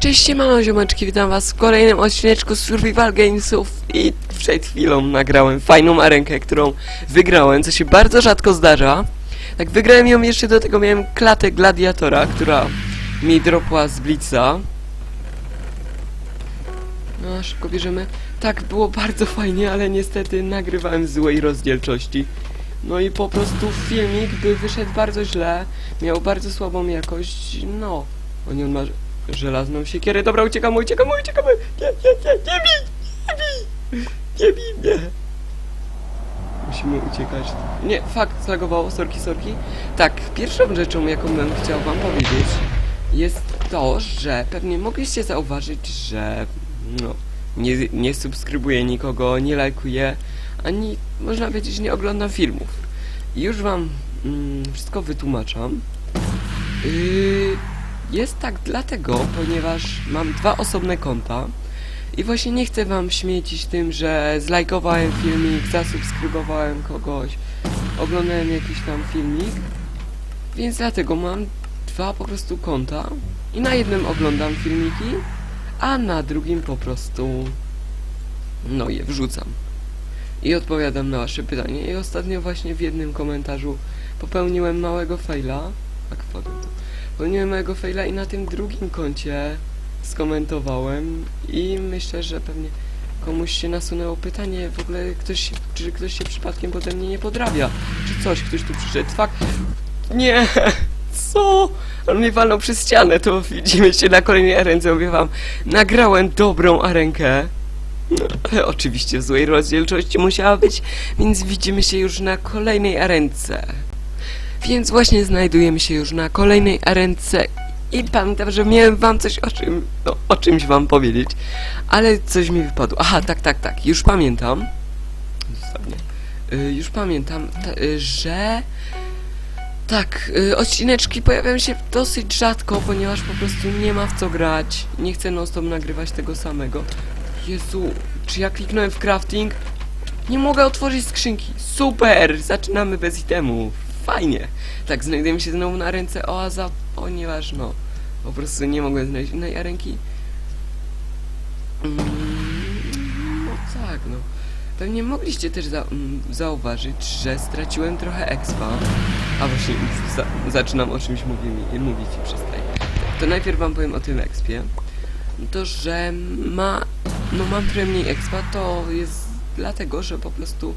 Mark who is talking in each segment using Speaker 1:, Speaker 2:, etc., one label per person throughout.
Speaker 1: Cześć, mamo ziomeczki, witam was w kolejnym odcineczku Survival Gamesów i przed chwilą nagrałem fajną arenkę, którą wygrałem, co się bardzo rzadko zdarza. Tak, wygrałem ją jeszcze do tego miałem klatę gladiatora, która mi dropła z Blitza. No, szybko bierzemy. Tak, było bardzo fajnie, ale niestety nagrywałem złej rozdzielczości. No i po prostu filmik by wyszedł bardzo źle, miał bardzo słabą jakość, no. O nie, on ma żelazną siekierę. Dobra, uciekamy, uciekamy, uciekamy! Nie, nie, nie, nie bij! Nie bij! Nie bij mnie! Musimy uciekać. Nie, fakt, zlagowało, sorki, sorki. Tak, pierwszą rzeczą, jaką bym chciał wam powiedzieć, jest to, że pewnie mogliście zauważyć, że no, nie, nie subskrybuję nikogo, nie lajkuję, ani można powiedzieć, nie oglądam filmów. Już wam mm, wszystko wytłumaczam. Yy, jest tak dlatego, ponieważ mam dwa osobne konta i właśnie nie chcę wam śmiecić tym, że zlajkowałem filmik, zasubskrybowałem kogoś, oglądałem jakiś tam filmik, więc dlatego mam dwa po prostu konta i na jednym oglądam filmiki, a na drugim po prostu no je wrzucam. I odpowiadam na wasze pytanie i ostatnio właśnie w jednym komentarzu popełniłem małego faila, tu. Popełniłem małego faila i na tym drugim koncie skomentowałem i myślę, że pewnie komuś się nasunęło pytanie, w ogóle ktoś, czy ktoś się przypadkiem pode mnie nie podrabia, czy coś, ktoś tu przyszedł, fakt, nie, co? On mnie walnął przez ścianę, to widzimy się na kolejnej arence, mówię wam, nagrałem dobrą arenkę, no, ale oczywiście w złej rozdzielczości musiała być, więc widzimy się już na kolejnej arence. Więc właśnie znajdujemy się już na kolejnej arence i pamiętam, że miałem wam coś o czym, no, o czymś wam powiedzieć, ale coś mi wypadło. Aha, tak, tak, tak, już pamiętam. Zostawnie. Y, już pamiętam, ta, y, że tak, y, odcineczki pojawiają się dosyć rzadko, ponieważ po prostu nie ma w co grać. Nie chcę non stop nagrywać tego samego. Jezu, czy ja kliknąłem w crafting? Nie mogę otworzyć skrzynki. Super! Zaczynamy bez itemu. Fajnie. Tak, znajdujemy się znowu na ręce oaza, ponieważ no, po prostu nie mogłem znaleźć innej arenki. Mm, no tak, no. Pewnie mogliście też za, mm, zauważyć, że straciłem trochę expa. A właśnie, za, zaczynam o czymś mówić, mówić i przestaję. To najpierw wam powiem o tym expie. To, że ma, no mam trochę mniej expa, to jest dlatego, że po prostu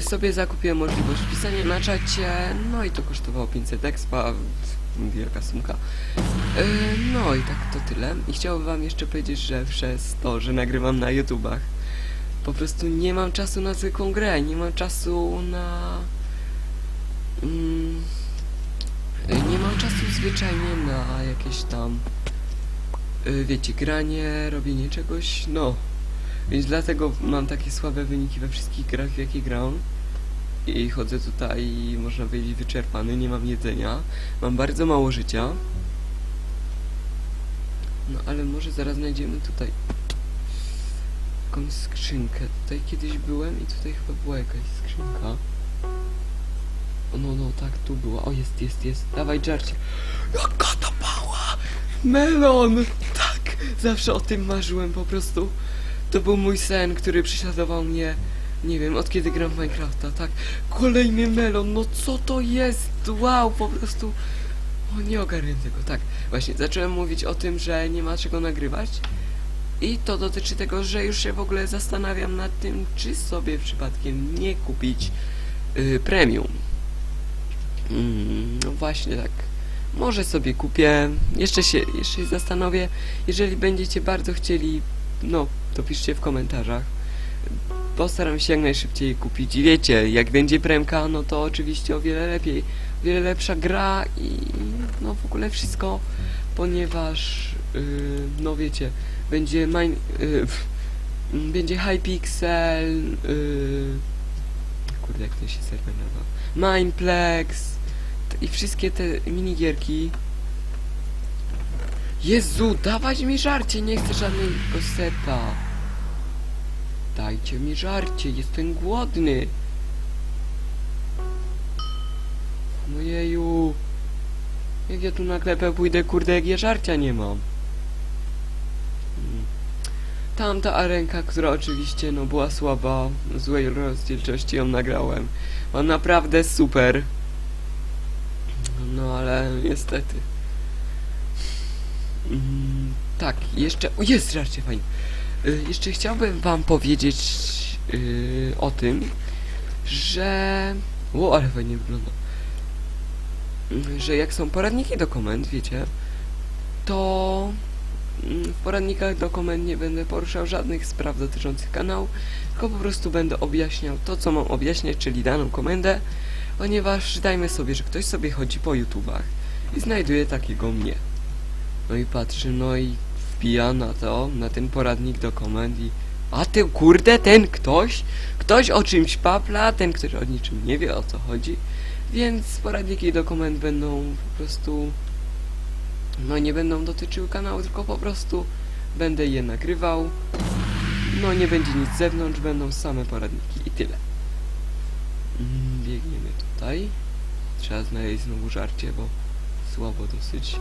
Speaker 1: sobie zakupiłem możliwość pisania na czacie, no i to kosztowało 500 expa, wielka sumka. Yy, no i tak to tyle. I chciałbym wam jeszcze powiedzieć, że przez to, że nagrywam na YouTubach, po prostu nie mam czasu na zwykłą grę, nie mam czasu na... Mm, y, nie mam czasu zwyczajnie na jakieś tam... y, Wiecie, granie, robienie czegoś, no. Więc dlatego mam takie słabe wyniki we wszystkich grach, w jakie gram. I chodzę tutaj, można powiedzieć, wyczerpany, nie mam jedzenia. Mam bardzo mało życia. No ale może zaraz znajdziemy tutaj jakąś skrzynkę. Tutaj kiedyś byłem i tutaj chyba była jakaś skrzynka. O, no, no, tak, tu była. O, jest, jest, jest. Dawaj, żarcie. Jaka to mała! Melon! Tak! Zawsze o tym marzyłem po prostu. To był mój sen, który prześladował mnie, nie wiem, od kiedy gram w Minecrafta, tak? Kolejny melon, no co to jest? Wow, po prostu... O, nie ogarnię tego, tak. Właśnie, zacząłem mówić o tym, że nie ma czego nagrywać. I to dotyczy tego, że już się w ogóle zastanawiam nad tym, czy sobie przypadkiem nie kupić yy, premium. Mm, no właśnie tak. Może sobie kupię. Jeszcze się, jeszcze się zastanowię. Jeżeli będziecie bardzo chcieli, no, to piszcie w komentarzach. Postaram się jak najszybciej kupić. I wiecie, jak będzie premka, no to oczywiście o wiele lepiej. O wiele lepsza gra i no w ogóle wszystko, ponieważ yy, no wiecie, będzie mine, yy, będzie Hypixel, yy, kurde jak to się serwer nazywa, Mineplex i wszystkie te minigierki. Jezu, dawać mi żarcie, nie chcę żadnego seta. Dajcie mi żarcie, jestem głodny. Ojeju. Jak ja tu na klepę pójdę, kurde, jak ja żarcia nie mam. tamta arenka, która oczywiście no była słaba, złej rozdzielczości ją nagrałem. Była naprawdę super. No ale niestety. Mm, tak, jeszcze. O jest, żarcie fajnie. Y, jeszcze chciałbym wam powiedzieć y, o tym, że. Ło, ale fajnie wygląda. Y, Że jak są poradniki do komend, wiecie, to mm, w poradnikach do komend nie będę poruszał żadnych spraw dotyczących kanału, tylko po prostu będę objaśniał to, co mam objaśniać, czyli daną komendę, ponieważ dajmy sobie, że ktoś sobie chodzi po YouTubach i znajduje takiego mnie. No i patrzy, no i wpija na to, na ten poradnik do komend i a ty kurde, ten ktoś, ktoś o czymś papla, ten, który o niczym nie wie o co chodzi, więc poradniki do komend będą po prostu no nie będą dotyczyły kanału, tylko po prostu będę je nagrywał. No nie będzie nic z zewnątrz, będą same poradniki i tyle. Mm, Biegniemy tutaj. Trzeba znaleźć znowu żarcie, bo słabo dosyć.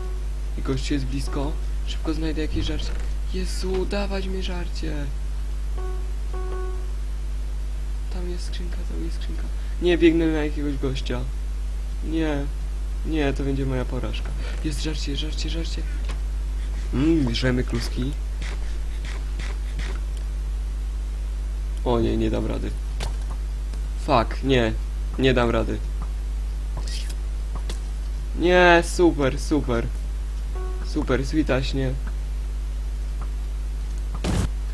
Speaker 1: I gościu jest blisko. Szybko znajdę jakieś żarcie. Jezu, dawać mi żarcie. Tam jest skrzynka, tam jest skrzynka. Nie, biegnę na jakiegoś gościa. Nie. Nie, to będzie moja porażka. Jest żarcie, żarcie, żarcie. Mmm, bierzemy kluski. O nie, nie dam rady. Fuck, nie. Nie dam rady. Nie, super, super. Super, switaśnie.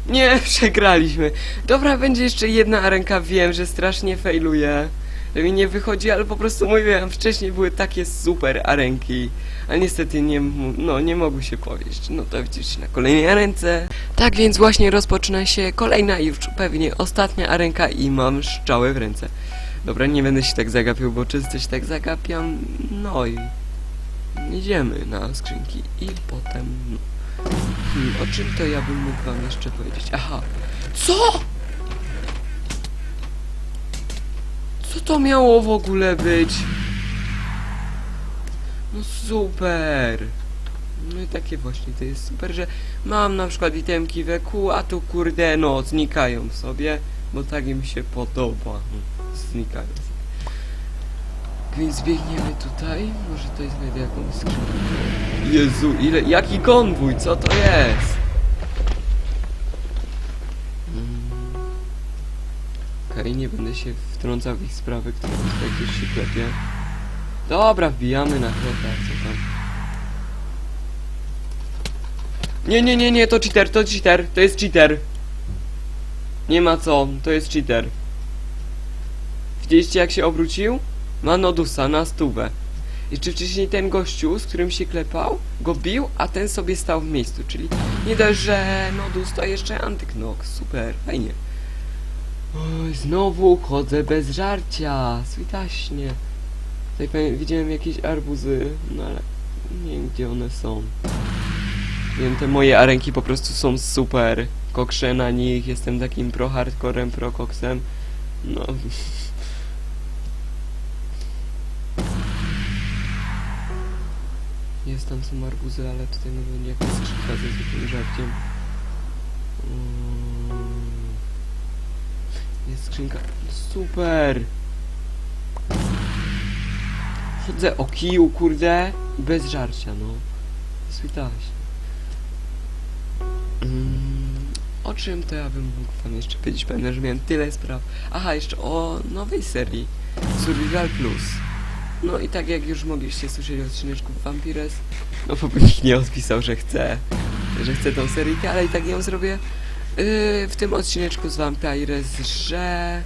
Speaker 1: Nie, przegraliśmy. Dobra, będzie jeszcze jedna arenka, wiem, że strasznie failuje. Że mi nie wychodzi, ale po prostu mówiłem, wcześniej były takie super arenki. A niestety nie, no, nie mogły się powieść. No to widzisz na kolejnej arence. Tak więc właśnie rozpoczyna się kolejna już pewnie ostatnia arenka i mam szczałę w ręce. Dobra, nie będę się tak zagapiał, bo często się tak zagapiam. No i idziemy na skrzynki i potem... Hmm, o czym to ja bym mógł wam jeszcze powiedzieć? Aha. Co? Co to miało w ogóle być? No super. No i takie właśnie to jest super, że mam na przykład itemki we a tu kurde no znikają sobie, bo tak im się podoba. No, Znikają sobie. Więc biegniemy tutaj, może tutaj znajdę jakąś skrzynkę. Jezu, ile, jaki konwój, co to jest? Mm. Okej, nie będę się wtrącał w ich sprawy, które tutaj gdzieś się klepie. Dobra, wbijamy na chleba, co tam. Nie, nie, nie, nie, to cheater, to cheater, to jest cheater. Nie ma co, to jest cheater. Widzieliście jak się obrócił? Ma nodusa na stówę. Jeszcze wcześniej ten gościu, z którym się klepał, go bił, a ten sobie stał w miejscu, czyli nie dość, że nodus to jeszcze antyknok. Super, fajnie. Oj, znowu chodzę bez żarcia, switaśnie. Tutaj widziałem jakieś arbuzy, no ale nie wiem gdzie one są. Wiem, te moje arenki po prostu są super. Kokrzę na nich, jestem takim pro hardcorem, pro koksem. No. Są arbuzy, ale tutaj może będzie jakaś skrzynka ze zwykłym żarciem. Mm. Jest skrzynka. Super! Chodzę o kiju, kurde, bez żarcia, no. Switaś. Mm, o czym to ja bym mógł wam jeszcze powiedzieć? Pewnie, że miałem tyle spraw. Aha, jeszcze o nowej serii. Survival Plus. No i tak jak już mogliście słyszeć odcineczku Vampires, no nikt nie odpisał, że chce, że chce tą seryjkę, ale i tak ją zrobię yy, w tym odcineczku z Vampires, że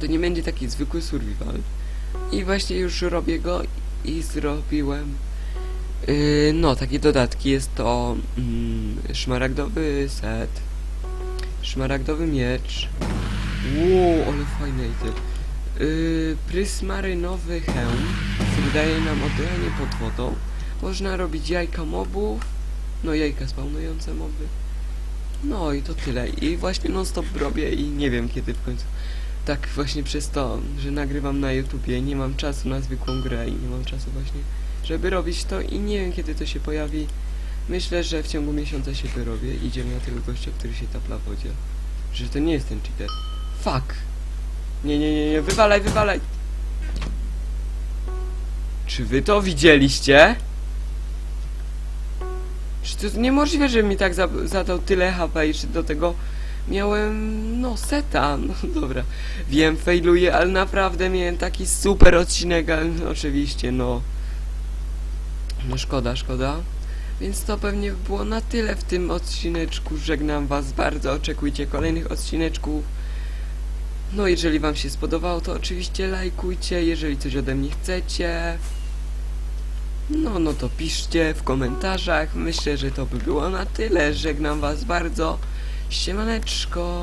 Speaker 1: to nie będzie taki zwykły survival. I właśnie już robię go i zrobiłem yy, no takie dodatki. Jest to mm, szmaragdowy set, szmaragdowy miecz. Wow, ale fajne item. Yy, prysmarynowy hełm, który daje nam odolenie pod wodą. Można robić jajka mobów, no jajka spawnujące moby. No i to tyle. I właśnie non stop robię i nie wiem kiedy w końcu. Tak właśnie przez to, że nagrywam na YouTubie, nie mam czasu na zwykłą grę i nie mam czasu właśnie, żeby robić to i nie wiem kiedy to się pojawi. Myślę, że w ciągu miesiąca się wyrobię. Idziemy na tego gościa, który się tapla w wodzie. Że to nie jest ten cheater. Fuck! Nie, nie, nie, nie, wywalaj, wywalaj! Czy wy to widzieliście? Czy to jest niemożliwe, że mi tak za zadał tyle HP i czy do tego miałem, no, seta. No dobra, wiem, failuję, ale naprawdę miałem taki super odcinek, ale no, oczywiście, no. No szkoda, szkoda. Więc to pewnie by było na tyle w tym odcineczku. Żegnam was bardzo, oczekujcie kolejnych odcineczków. No jeżeli wam się spodobało, to oczywiście lajkujcie, jeżeli coś ode mnie chcecie. No, no to piszcie w komentarzach. Myślę, że to by było na tyle. Żegnam was bardzo. Siemaneczko.